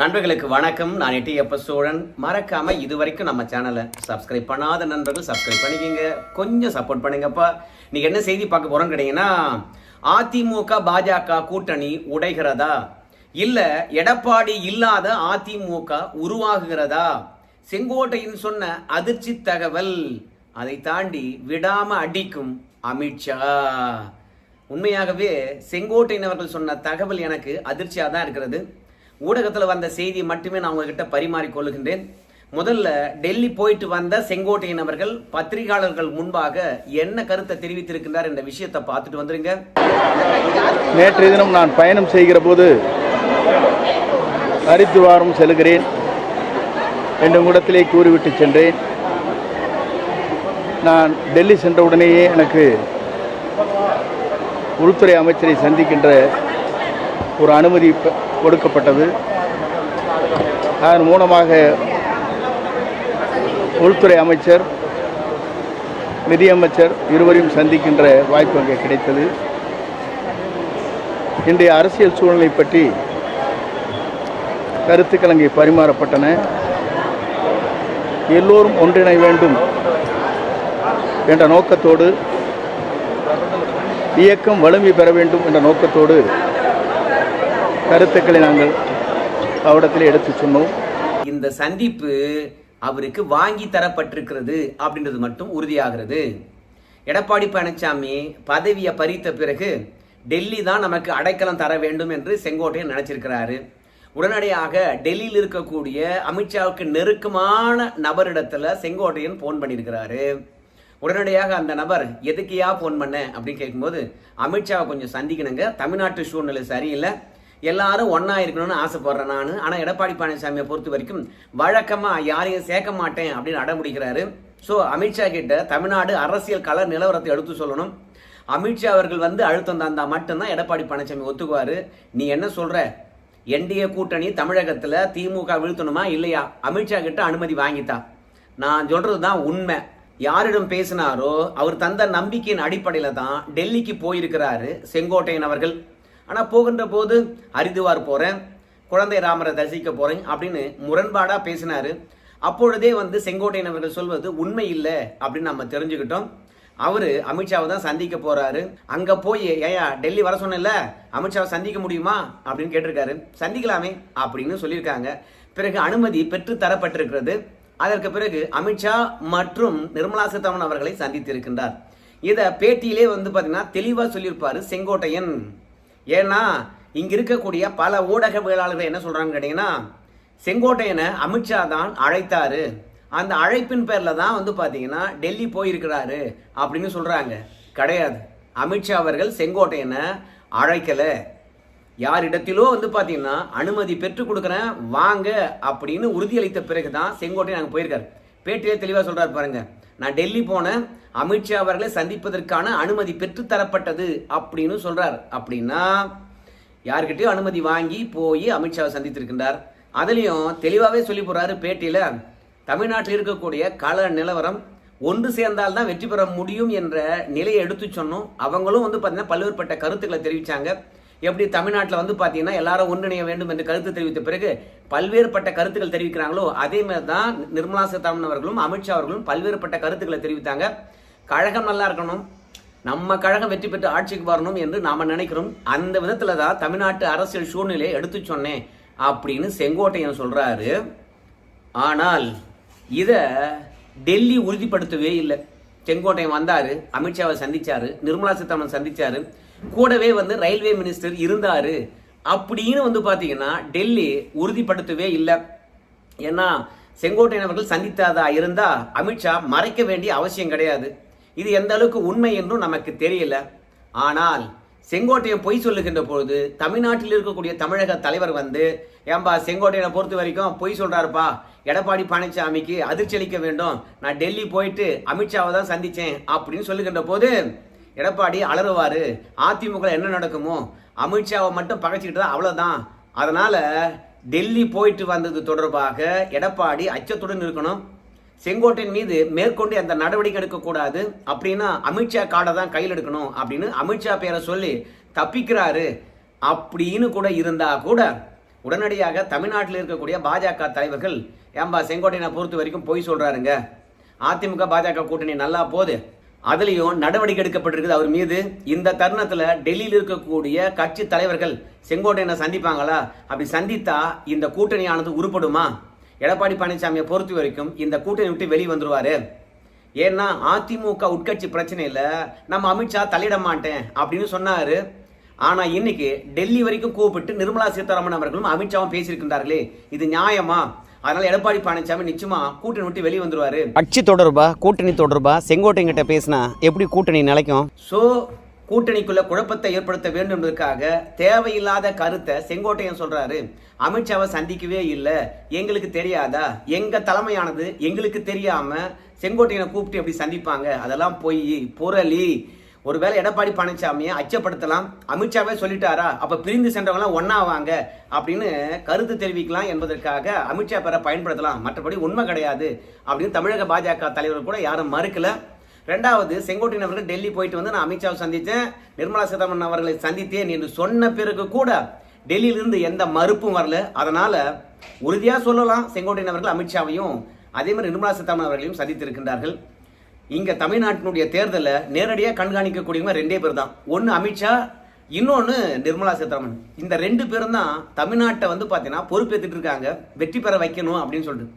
நண்பர்களுக்கு வணக்கம். நான் எட்டி எப்ப சோழன் மறக்காம இது வரைக்கும் நம்ம சேனலை சப்ஸ்கிரைப் பண்ணாத நண்பர்கள் சப்ஸ்கிரைப் பண்ணிக்கிங்க. கொஞ்சம் சப்போர்ட் பண்ணுங்கப்பா. நீங்க என்ன செய்தி பார்க்க போறோம்னு கேட்டீங்கன்னா அதிமுக பாஜக கூட்டணி உடைகிறதா? இல்ல எடப்பாடி இல்லாத அதிமுக உருவாகுகிறதா? செங்கோட்டையின் சொன்ன அதிர்ச்சி தகவல் அதை தாண்டி விடாம அடிக்கும் அமித்ஷா. உண்மையாகவே செங்கோட்டையன் அவர்கள் சொன்ன தகவல் எனக்கு அதிர்ச்சியாக தான் இருக்கிறது. ஊடகத்தில் வந்த செய்தி மட்டுமே நான் உங்ககிட்ட பரிமாறிக்கொள்ளுகின்றேன் முதல்ல டெல்லி போயிட்டு வந்த செங்கோட்டையன் அவர்கள் பத்திரிகையாளர்கள் முன்பாக என்ன கருத்தை தெரிவித்திருக்கின்றார் என்ற விஷயத்தை பார்த்துட்டு வந்துருங்க. நேற்றைய தினம் நான் பயணம் செய்கிற போது ஹரித்துவாரம் செல்கிறேன். என்று உங்களிடத்திலே கூறிவிட்டு சென்றேன். நான் டெல்லி சென்ற உடனேயே எனக்கு உள்துறை அமைச்சரை சந்திக்கின்ற ஒரு அனுமதி கொடுக்கப்பட்டது. அதன் மூலமாக உள்துறை அமைச்சர் நிதியமைச்சர் இருவரையும் சந்திக்கின்ற வாய்ப்பு அங்கே கிடைத்தது. இன்றைய அரசியல் சூழ்நிலை பற்றி கருத்துக்கள் அங்கே பரிமாறப்பட்டன. எல்லோரும் ஒன்றிணை வேண்டும் என்ற நோக்கத்தோடு இயக்கம் வலிமை பெற வேண்டும் என்ற நோக்கத்தோடு கருத்துக்களை நாங்கள் அவரிடத்தில் எடுத்து சொன்னோம். இந்த சந்திப்பு அவருக்கு வாங்கி தரப்பட்டிருக்கிறது அப்படின்றது மட்டும் உறுதியாகிறது. எடப்பாடி பழனிசாமி பதவியை பறித்த பிறகு டெல்லி தான் நமக்கு அடைக்கலம் தர வேண்டும் என்று செங்கோட்டையன் நினைச்சிருக்கிறாரு. உடனடியாக டெல்லியில் இருக்கக்கூடிய அமித்ஷாவுக்கு நெருக்கமான நபரிடத்துல செங்கோட்டையன் போன் பண்ணியிருக்கிறாரு. உடனடியாக அந்த நபர் எதுக்கையா ஃபோன் பண்ண? அப்படின்னு கேட்கும்போது அமித்ஷாவை கொஞ்சம் சந்திக்கணுங்க. தமிழ்நாட்டு சூழ்நிலை சரியில்லை. எல்லாரும் ஒன்றா இருக்கணும்னு ஆசைப்படுறேன் நான். ஆனால் எடப்பாடி பழனிசாமியை பொறுத்த வரைக்கும் வழக்கமாக யாரையும் சேர்க்க மாட்டேன் அப்படின்னு அடம்பிடிக்கிறாரு. ஸோ அமித்ஷா கிட்ட தமிழ்நாடு அரசியல் கலர் நிலவரத்தை எடுத்து சொல்லணும். அமித்ஷா அவர்கள் வந்து அழுத்தம் தந்தா மட்டும்தான் எடப்பாடி பழனிசாமி ஒத்துக்குவாரு. நீ என்ன சொல்கிற என்டிஏ கூட்டணி தமிழகத்தில் திமுக வீழ்த்தணுமா இல்லையா? அமித்ஷா கிட்ட அனுமதி வாங்கித்தா. நான் சொல்கிறது தான் உண்மை. யாரிடம் பேசினாரோ அவர் தந்த நம்பிக்கையின் அடிப்படையில் தான் டெல்லிக்கு போயிருக்கிறாரு செங்கோட்டையன் அவர்கள். ஆனால் போகின்ற போது அரிதுவார் போகிறேன் குழந்தை ராமரை தரிசிக்க போகிறேன் அப்படின்னு முரண்பாடாக பேசினாரு. அப்பொழுதே வந்து செங்கோட்டையன் அவர்கள் சொல்வது உண்மை இல்லை அப்படின்னு நம்ம தெரிஞ்சுக்கிட்டோம். அவர் அமித்ஷாவை தான் சந்திக்க போகிறாரு அங்கே போய் ஏயா டெல்லி வர சொன்னேன்ல அமித்ஷாவை சந்திக்க முடியுமா? அப்படின்னு கேட்டிருக்காரு. சந்திக்கலாமே அப்படின்னு சொல்லியிருக்காங்க. பிறகு அனுமதி பெற்று தரப்பட்டிருக்கிறது அதற்கு பிறகு அமித்ஷா மற்றும் நிர்மலா சீதாராமன் அவர்களை சந்தித்திருக்கின்றார். இதை பேட்டியிலே வந்து பார்த்தீங்கன்னா தெளிவாக சொல்லியிருப்பார் செங்கோட்டையன். ஏன்னா இங்கே இருக்கக்கூடிய பல ஊடகவியலாளர்கள் என்ன சொல்கிறாங்கன்னு கேட்டிங்கன்னா செங்கோட்டையனை அமித்ஷா தான் அழைத்தார். அந்த அழைப்பின் பேரில் தான் வந்து பார்த்தீங்கன்னா டெல்லி போயிருக்கிறாரு அப்படின்னு சொல்கிறாங்க கிடையாது. அமித்ஷா அவர்கள் செங்கோட்டையனை அழைக்கலை. யாரிடத்திலோ வந்து பார்த்தீங்கன்னா அனுமதி பெற்று கொடுக்குறேன் வாங்க அப்படின்னு உறுதியளித்த பிறகு தான் செங்கோட்டையன் அங்கே போயிருக்காரு. பேட்டியிலே தெளிவாக சொல்கிறார் பாருங்கள் நான் டெல்லி போனேன் அமித்ஷா அவர்களை சந்திப்பதற்கான அனுமதி பெற்றுத்தரப்பட்டது அப்படின்னு சொல்கிறார் அப்படின்னா யார்கிட்டயும் அனுமதி வாங்கி போய் அமித்ஷாவை சந்தித்திருக்கின்றார். அதுலேயும் தெளிவாகவே சொல்லி போகிறாரு பேட்டியில் தமிழ்நாட்டில் இருக்கக்கூடிய கள நிலவரம் ஒன்று சேர்ந்தால் தான் வெற்றி பெற முடியும் என்ற நிலையை எடுத்து சொன்னோம். அவங்களும் வந்து பார்த்தீங்கன்னா பல்வேறுபட்ட கருத்துக்களை தெரிவித்தாங்க எப்படி தமிழ்நாட்டில் வந்து பார்த்தீங்கன்னா எல்லாரும் ஒன்றிணைய வேண்டும் என்று கருத்து தெரிவித்த பிறகு பல்வேறுபட்ட கருத்துக்கள் தெரிவிக்கிறாங்களோ அதே மாதிரி தான் நிர்மலா சீதாராமன் அவர்களும் அமித்ஷா அவர்களும் பல்வேறுபட்ட கருத்துக்களை தெரிவித்தாங்க. கழகம் நல்லா இருக்கணும். நம்ம கழகம் வெற்றி பெற்று ஆட்சிக்கு வரணும் என்று நாம் நினைக்கிறோம். அந்த விதத்தில் தான் தமிழ்நாட்டு அரசியல் சூழ்நிலையை எடுத்து சொன்னேன் அப்படின்னு செங்கோட்டையன் சொல்கிறாரு ஆனால் இதை டெல்லி உறுதிப்படுத்தவே இல்லை. செங்கோட்டையன் வந்தார் அமித்ஷாவை சந்தித்தார் நிர்மலா சீதாராமன் சந்தித்தார் கூடவே வந்து ரயில்வே மினிஸ்டர் இருந்தார். அப்படின்னு வந்து பார்த்தீங்கன்னா டெல்லி உறுதிப்படுத்தவே இல்லை. ஏன்னா செங்கோட்டையன் அவர்கள் சந்தித்ததா இருந்தால் அமித்ஷா மறைக்க வேண்டிய அவசியம் கிடையாது. இது எந்த அளவுக்கு உண்மை என்றும் நமக்கு தெரியல. ஆனால் செங்கோட்டையன் பொய் சொல்லுகின்ற பொழுது தமிழ்நாட்டில் இருக்கக்கூடிய தமிழக தலைவர் வந்து ஏன்பா செங்கோட்டையனை பொறுத்த வரைக்கும் பொய் சொல்கிறாருப்பா எடப்பாடி பழனிசாமிக்கு அதிர்ச்சி அளிக்க வேண்டும். நான் டெல்லி போயிட்டு அமித்ஷாவை தான் சந்தித்தேன் அப்படின்னு சொல்லுகின்ற போது எடப்பாடி அலறுவார். அதிமுக என்ன நடக்குமோ அமித்ஷாவை மட்டும் பகைச்சிக்கிட்டு தான் அவ்வளோதான் அதனால் டெல்லி போயிட்டு வந்தது தொடர்பாக எடப்பாடி அச்சத்துடன் இருக்கணும். செங்கோட்டையின் மீது மேற்கொண்டு அந்த நடவடிக்கை எடுக்கக்கூடாது. அப்படின்னா அமித்ஷா கார்டை தான் கையில் எடுக்கணும் அப்படின்னு அமித்ஷா பேரை சொல்லி தப்பிக்கிறாரு. அப்படின்னு கூட இருந்தா கூட உடனடியாக தமிழ்நாட்டில் இருக்கக்கூடிய பாஜக தலைவர்கள் ஏம்பா செங்கோட்டையனை பொறுத்த வரைக்கும் பொய் சொல்கிறாருங்க அதிமுக பாஜக கூட்டணி நல்லா போகுது. அதுலேயும் நடவடிக்கை எடுக்கப்பட்டிருக்குது. அவர் மீது இந்த தருணத்தில் டெல்லியில் இருக்கக்கூடிய கட்சி தலைவர்கள் செங்கோட்டையனை சந்திப்பாங்களா? அப்படி சந்தித்தா இந்த கூட்டணியானது உருப்படுமா? எடப்பாடி பழனிசாமியை பொறுத்த வரைக்கும் இந்த கூட்டணி விட்டு வெளியே வந்துருவாரு. ஏன்னா அதிமுக உட்கட்சி பிரச்சனையில் நம்ம அமித்ஷா தலையிட மாட்டேன் அப்படின்னு சொன்னார். ஆனால் இன்னைக்கு டெல்லி வரைக்கும் கூப்பிட்டு நிர்மலா சீதாராமன் அவர்களும் அமித்ஷாவும் பேசியிருக்கின்றார்களே. இது நியாயமா? அதனால எடப்பாடி பழனிசாமி நிச்சயமா கூட்டணி விட்டு வெளியே வந்துருவாரு. கட்சி தொடர்பா கூட்டணி தொடர்பா? செங்கோட்டைங்கிட்ட பேசினா எப்படி கூட்டணி நிலைக்கும்? சோ கூட்டணிக்குள்ள குழப்பத்தை ஏற்படுத்த வேண்டும் என்பதற்காக தேவையில்லாத கருத்தை செங்கோட்டையன் சொல்றாரு. அமித்ஷாவை சந்திக்கவே இல்லை. எங்களுக்கு தெரியாதா? எங்க தலைமையானது எங்களுக்கு தெரியாம செங்கோட்டையனை கூப்பிட்டு எப்படி சந்திப்பாங்க? அதெல்லாம் பொய் புரளி. ஒருவேளை எடப்பாடி பழனிசாமியை அச்சப்படுத்தலாம். அமித்ஷாவே சொல்லிட்டாரா? அப்போ பிரிந்து சென்றவங்களாம் ஒன்றாவாங்க அப்படின்னு கருத்து தெரிவிக்கலாம் என்பதற்காக அமித்ஷா பெற பயன்படுத்தலாம். மற்றபடி உண்மை கிடையாது. அப்படின்னு தமிழக பாஜக தலைவர் கூட யாரும் மறுக்கல. ரெண்டாவது செங்கோட்டையன் அவர்கள் டெல்லி போயிட்டு வந்து நான் அமித்ஷாவை சந்தித்தேன். நிர்மலா சீதாராமன் அவர்களை சந்தித்தேன் என்று சொன்ன பிறகு கூட டெல்லியிலிருந்து எந்த மறுப்பும் வரல. அதனால் உறுதியாக சொல்லலாம். செங்கோட்டையன் அவர்கள் அமித்ஷாவையும் அதே மாதிரி நிர்மலா சீதாராமன் அவர்களையும் சந்தித்திருக்கின்றார்கள். இங்க தமிழ்நாட்டினுடைய தேர்தலை நேரடியாக கண்காணிக்கக்கூடியவங்க ரெண்டே பேர் தான் ஒன்று அமித்ஷா இன்னொன்று நிர்மலா சீதாராமன். இந்த ரெண்டு பேரும் தான் தமிழ்நாட்டை வந்து பார்த்தீங்கன்னா பொறுப்பேற்றுட்டு இருக்காங்க. வெற்றி பெற வைக்கணும் அப்படின்னு சொல்லிட்டு.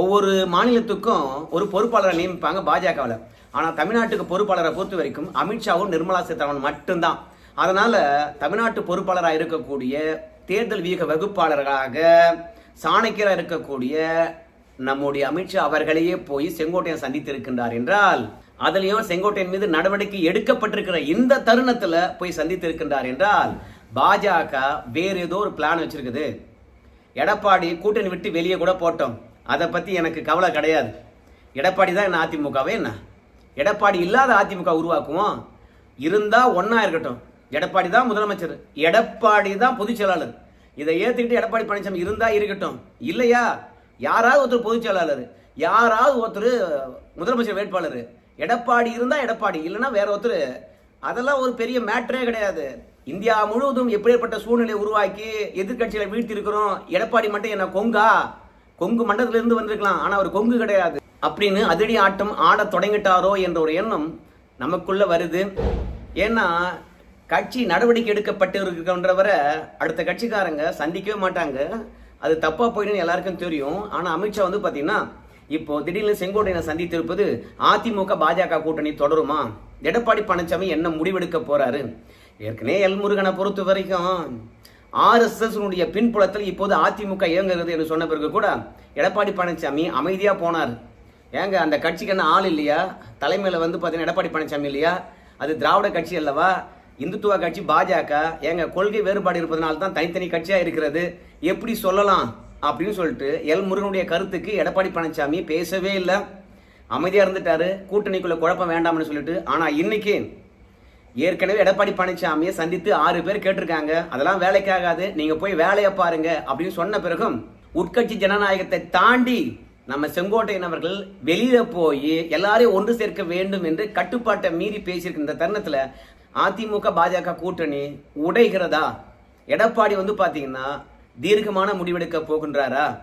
ஒவ்வொரு மாநிலத்துக்கும் ஒரு பொறுப்பாளரை நியமிப்பாங்க பாஜகவில். ஆனால் தமிழ்நாட்டுக்கு பொறுப்பாளரை பொறுத்த வரைக்கும் அமித்ஷாவும் நிர்மலா சீதாராமன் மட்டும்தான். அதனால் தமிழ்நாட்டு பொறுப்பாளராக இருக்கக்கூடிய தேர்தல் வியூக வகுப்பாளர்களாக சாணக்கியராக இருக்கக்கூடிய நம்முடைய அமித்ஷா அவர்களையே போய் செங்கோட்டையன் சந்தித்திருக்கின்றார் என்றால் அதுலேயும் செங்கோட்டையன் மீது நடவடிக்கை எடுக்கப்பட்டிருக்கிற இந்த தருணத்தில் போய் சந்தித்திருக்கின்றார் என்றால் பாஜக வேறு ஏதோ ஒரு பிளான் வச்சிருக்குது. எடப்பாடி கூட்டணி விட்டு வெளியே கூட போட்டோம். அதை பற்றி எனக்கு கவலை கிடையாது. எடப்பாடி தான் என்ன அதிமுகவே என்ன? எடப்பாடி இல்லாத அதிமுக உருவாக்குவோம். இருந்தால் ஒன்றா இருக்கட்டும். எடப்பாடி தான் முதலமைச்சர். எடப்பாடி தான் பொதுச் செயலாளர். இதை ஏற்றுக்கிட்டு எடப்பாடி பழனிசாமி இருந்தால் இருக்கட்டும். இல்லையா? யாராவது ஒருத்தர் பொதுச் செயலாளர் யாராவது ஒருத்தர் முதலமைச்சர் வேட்பாளர் எடப்பாடி இருந்தால் எடப்பாடி இல்லைன்னா வேற ஒருத்தர் அதெல்லாம் ஒரு பெரிய மேட்டரே கிடையாது. இந்தியா முழுவதும் எப்படிப்பட்ட சூழ்நிலை உருவாக்கி எதிர்க்கட்சிகளை வீழ்த்திருக்கிறோம் எடப்பாடி மட்டும் என்ன கொங்கா? கொங்கு மண்டலத்திலிருந்து வந்திருக்கலாம் ஆனால் அவர் கொங்கு கிடையாது. அப்படின்னு அதிரடி ஆட்டம் ஆடத் தொடங்கிட்டாரோ என்ற ஒரு எண்ணம் நமக்குள்ள வருது. ஏன்னா கட்சி நடவடிக்கை எடுக்கப்பட்டு இருக்கின்றவரை அடுத்த கட்சிக்காரங்க சந்திக்கவே மாட்டாங்க. அது தப்பாக போயிடுன்னு எல்லாருக்கும் தெரியும். ஆனால் அமித்ஷா வந்து பார்த்தீங்கன்னா இப்போ திடீர்னு செங்கோட்டையனை சந்தித்திருப்பது அதிமுக பாஜக கூட்டணி தொடருமா? எடப்பாடி பழனிசாமி என்ன முடிவெடுக்க போறாரு? ஏற்கனவே எல் முருகனை பொறுத்த வரைக்கும் ஆர்எஸ்எஸ்னுடைய பின்புலத்தில் இப்போது அதிமுக இயங்குகிறது என்று சொன்ன பிறகு கூட எடப்பாடி பழனிசாமி அமைதியாக போனார். ஏங்க அந்த கட்சிக்கு என்ன ஆள் இல்லையா? தலைமையில் வந்து பார்த்தீங்கன்னா எடப்பாடி பழனிசாமி இல்லையா? அது திராவிட கட்சி அல்லவா? இந்துத்துவ கட்சி பாஜக எங்கள் கொள்கை வேறுபாடு இருப்பதனால தான் தனித்தனி கட்சியாக இருக்கிறது. எப்படி சொல்லலாம் அப்படின்னு சொல்லிட்டு எல் முருகனுடைய கருத்துக்கு எடப்பாடி பழனிசாமி பேசவே இல்லை. அமைதியாக இருந்துட்டாரு. கூட்டணிக்குள்ள குழப்பம் வேண்டாம்னு சொல்லிட்டு ஆனால் இன்னைக்கு ஏற்கனவே எடப்பாடி பழனிசாமியை சந்தித்து ஆறு பேர் கேட்டிருக்காங்க. அதெல்லாம் வேலைக்காகாது. நீங்கள் போய் வேலையை பாருங்க அப்படின்னு சொன்ன பிறகும் உட்கட்சி ஜனநாயகத்தை தாண்டி நம்ம செங்கோட்டையின் அவர்கள் வெளியில போய் எல்லாரையும் ஒன்று சேர்க்க வேண்டும் என்று கட்டுப்பாட்டை மீறி பேசியிருக்க இந்த அதிமுக பாஜக கூட்டணி உடைகிறதா? எடப்பாடி வந்து பார்த்தீங்கன்னா தீர்க்கமான முடிவெடுக்க போகின்றாரா?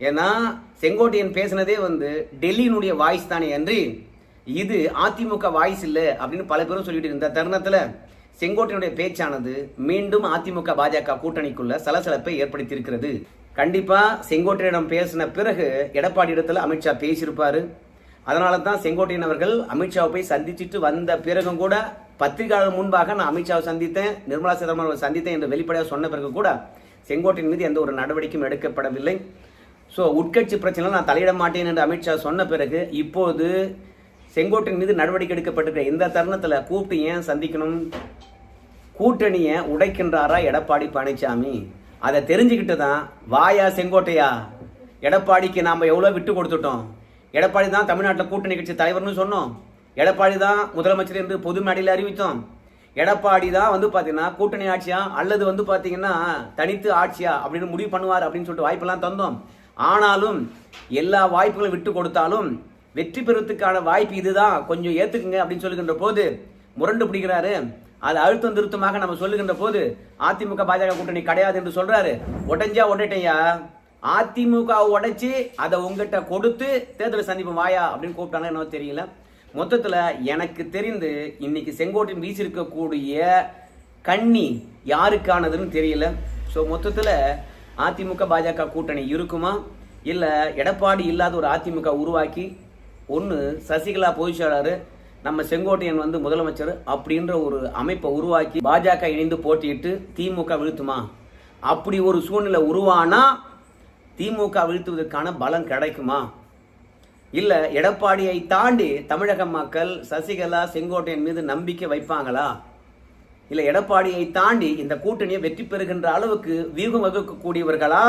ஏன்னா செங்கோட்டையன் பேசினதே வந்து டெல்லியினுடைய வாய்ஸ் தானே அன்றி இது அதிமுக வாய்ஸ் இல்லை அப்படின்னு பல பேரும் சொல்லிட்டு இருந்த தருணத்தில் செங்கோட்டையனுடைய பேச்சானது மீண்டும் அதிமுக பாஜக கூட்டணிக்குள்ள சலசலப்பை ஏற்படுத்தியிருக்கிறது. கண்டிப்பாக கண்டிப்பா செங்கோட்டையனிடம் பேசின பிறகு எடப்பாடி இடத்துல அமித்ஷா பேசியிருப்பாரு. அதனால தான் செங்கோட்டையன் அவர்கள் அமித்ஷாவை போய் சந்திச்சுட்டு வந்த பிறகும் கூட பத்திரிகையாளர் முன்பாக நான் அமித்ஷாவை சந்தித்தேன் நிர்மலா சீதாராமன் அவர்களை சந்தித்தேன் என்று வெளிப்படையாக சொன்ன பிறகு கூட செங்கோட்டின் மீது எந்த ஒரு நடவடிக்கையும் எடுக்கப்படவில்லை. ஸோ உட்கட்சி பிரச்சனை நான் தலையிட மாட்டேன் என்று அமித்ஷா சொன்ன பிறகு இப்போது செங்கோட்டையின் மீது நடவடிக்கை எடுக்கப்பட்டிருக்க இந்த தருணத்தில் கூப்பிட்டு ஏன் சந்திக்கணும்? கூட்டணியை உடைக்கின்றாரா எடப்பாடி பழனிசாமி அதை தெரிஞ்சுக்கிட்டு தான் வாயா செங்கோட்டையா? எடப்பாடிக்கு நாம் எவ்வளோ விட்டு கொடுத்துட்டோம்? எடப்பாடி தான் தமிழ்நாட்டில் கூட்டணி கட்சி தலைவர்னு சொன்னோம். எடப்பாடி தான் முதலமைச்சர் என்று பொது மேடையில் அறிவித்தோம். எடப்பாடி தான் வந்து பார்த்தீங்கன்னா கூட்டணி ஆட்சியா அல்லது வந்து பார்த்தீங்கன்னா தனித்து ஆட்சியா அப்படின்னு முடிவு பண்ணுவார் அப்படின்னு சொல்லிட்டு வாய்ப்பெல்லாம் தந்தோம். ஆனாலும் எல்லா வாய்ப்புகளும் விட்டு கொடுத்தாலும் வெற்றி பெறுவதற்கான வாய்ப்பு இதுதான். கொஞ்சம் ஏற்றுக்குங்க அப்படின்னு சொல்லுகின்ற போது முரண்டு பிடிக்கிறாரு. அது அழுத்தம் திருத்தமாக நம்ம சொல்லுகின்ற போது அதிமுக பாஜக கூட்டணி கிடையாது என்று சொல்றாரு. உடஞ்சா உடட்டையா அதிமுக உடைச்சி அதை உங்ககிட்ட கொடுத்து தேர்தலை சந்திப்பு வாயா அப்படின்னு கூப்பிட்டாங்க என்னவோ தெரியல. மொத்தத்தில் எனக்கு தெரிந்து இன்னைக்கு செங்கோட்டின் வீசிருக்கக்கூடிய கண்ணி யாருக்கானதுன்னு தெரியல. ஸோ மொத்தத்தில் அதிமுக பாஜக கூட்டணி இருக்குமா? இல்லை எடப்பாடி இல்லாத ஒரு அதிமுக உருவாக்கி ஒன்று சசிகலா பொதுச்செயலாளர் நம்ம செங்கோட்டையன் வந்து முதலமைச்சர் அப்படின்ற ஒரு அமைப்பை உருவாக்கி பாஜக இணைந்து போட்டியிட்டு திமுக வீழ்த்துமா? அப்படி ஒரு சூழ்நிலை உருவானா திமுக வீழ்த்துவதற்கான பலம் கிடைக்குமா? இல்ல எடப்பாடியை தாண்டி தமிழக மக்கள் சசிகலா செங்கோட்டையன் மீது நம்பிக்கை வைப்பாங்களா? இல்ல எடப்பாடியை தாண்டி இந்த கூட்டணியை வெற்றி பெறுகின்ற அளவுக்கு வியூகம் வகுக்கக்கூடியவர்களா?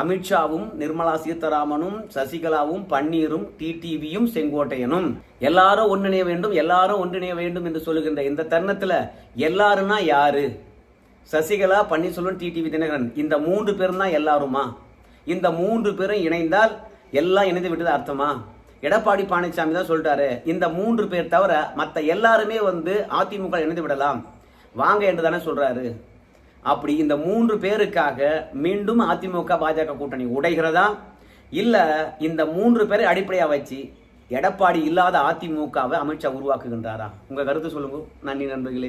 அமித்ஷாவும் நிர்மலா சீதாராமனும் சசிகலாவும் பன்னீரும் டிடிவியும் செங்கோட்டையனும். எல்லாரும் ஒன்றிணைய வேண்டும் எல்லாரும் ஒன்றிணைய வேண்டும் என்று சொல்லுகின்ற இந்த தருணத்துல எல்லாருன்னா யாரு? சசிகலா பன்னீர்செல்வம் டிடிவி தினகரன். இந்த மூன்று பேரும் தான் எல்லாருமா? இந்த மூன்று பேரும் இணைந்தால் எல்லாம் இணைந்து விட்டது அர்த்தமா? எடப்பாடி பழனிசாமி தான் சொல்லிட்டாரு இந்த மூன்று பேர் தவிர மற்ற எல்லாருமே வந்து அதிமுக இணைந்து விடலாம். வாங்க என்று தானே சொல்றாரு. அப்படி இந்த மூன்று பேருக்காக மீண்டும் அதிமுக பாஜக கூட்டணி உடைகிறதா? இல்ல இந்த மூன்று பேரை அடிப்படையாக வச்சு எடப்பாடி இல்லாத அதிமுகவை அமித்ஷா உருவாக்குகின்றாரா? உங்க கருத்து சொல்லுங்க நன்றி நண்பர்களே.